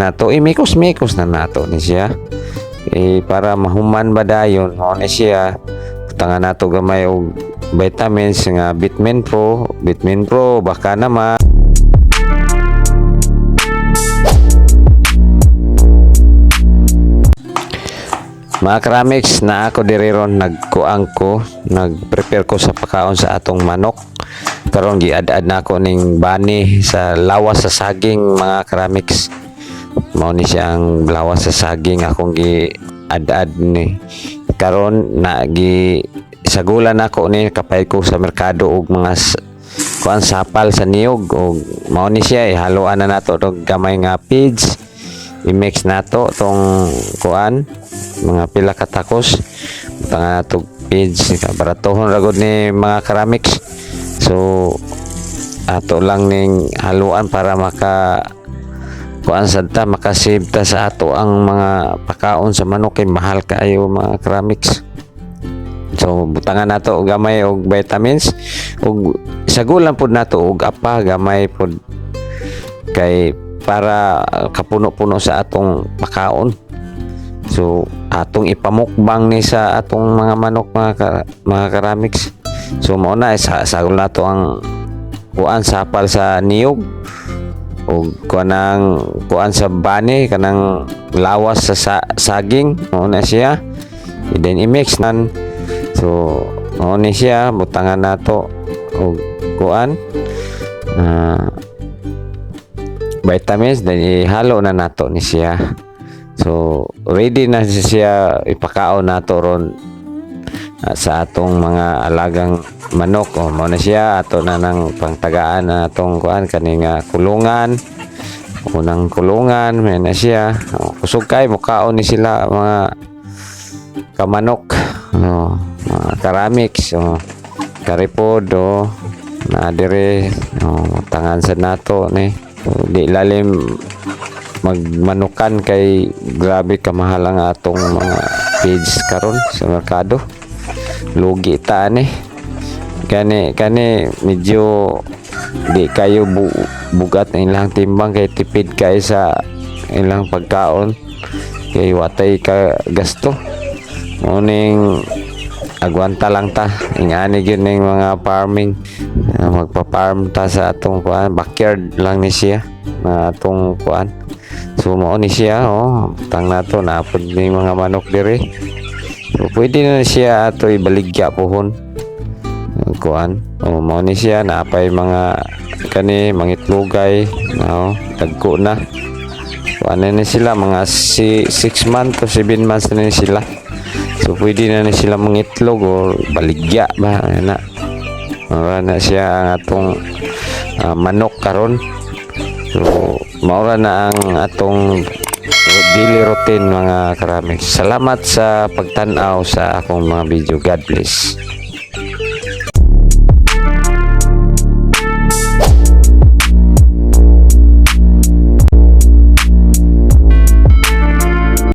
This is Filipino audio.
nato. Imikos-mikos na nato ni siya. Eh, para mahuman ba dayon? Mo ni siya. Butangan nato gamay og vitamins nga Bitmin Pro Bitmin Pro baka naman. Mga karamix na ako diri ron nagkuang ko, nagprepare ko sa pakaon sa atong manok. Karon giad-ad na ako ning bani sa lawas sa saging mga karamix. Mao ni siyang lawas sa saging akong giad-ad ni. Karon na gi sagulan ako ni kapay ko sa merkado og mga kuan sapal sa niyog. Og mao ni siya ihaluan na nato og gamay nga pids i-mix nato tong kuan mga pila ka takos tanga nato pids kabaratohon ragod ni mga keramics so ato lang ning haluan para maka kuan sad ta makasave ta sa ato ang mga pakaon sa manok kay mahal kaayo mga keramics So butangan nato og gamay og vitamins ug sagulan pud nato og apa gamay pud kay para kapuno-puno sa atong pakaon. So atong ipamukbang ni sa atong mga manok mga ka, mga keramics. So mao sa sagol nato ang kuan sapal sa niyog o kanang kuan sa bani kanang lawas sa, sa saging mao na siya. Then i-mix nan So, mao ni siya butangan nato og kuan ah, vitamins then ihalo na nato ni siya. So, ready na siya ipakaon nato ron ah, sa atong mga alagang manok o mao na siya. Ato na nang pangtagaan na atong kuan kani nga kulungan. Unang kulungan may na siya. O, kusog kay mukaon ni sila mga kamanok. Oh, mga keramics oh, karipod oh, na dire oh, tangan sa nato ni. Oh, di lalim magmanukan kay grabe kamahal ang atong mga page karon sa merkado lugi ta ni kani kani medyo di kayo bu, bugat ang ilang timbang kay tipid kay sa ilang pagkaon kay watay ka gasto Muning agwanta lang ta. Ingani gyud ning mga farming. Ah, magpa-farm ta sa atong kuan, backyard lang ni siya na atong kuan. So mao ni siya oh, tang nato na pud ni mga manok diri. So pwede na siya ato ibaligya pohon. Kuan. Oh, mao ni siya napay mga kani mangitlugay no, dagko na. Kuan na ni sila mga 6 months to 7 months na ni sila. So pwede na ni sila mangitlog o baligya ba na. Mara na siya ang atong ah, manok karon. So maura na ang atong daily routine mga karami. Salamat sa pagtan-aw sa akong mga video. God bless.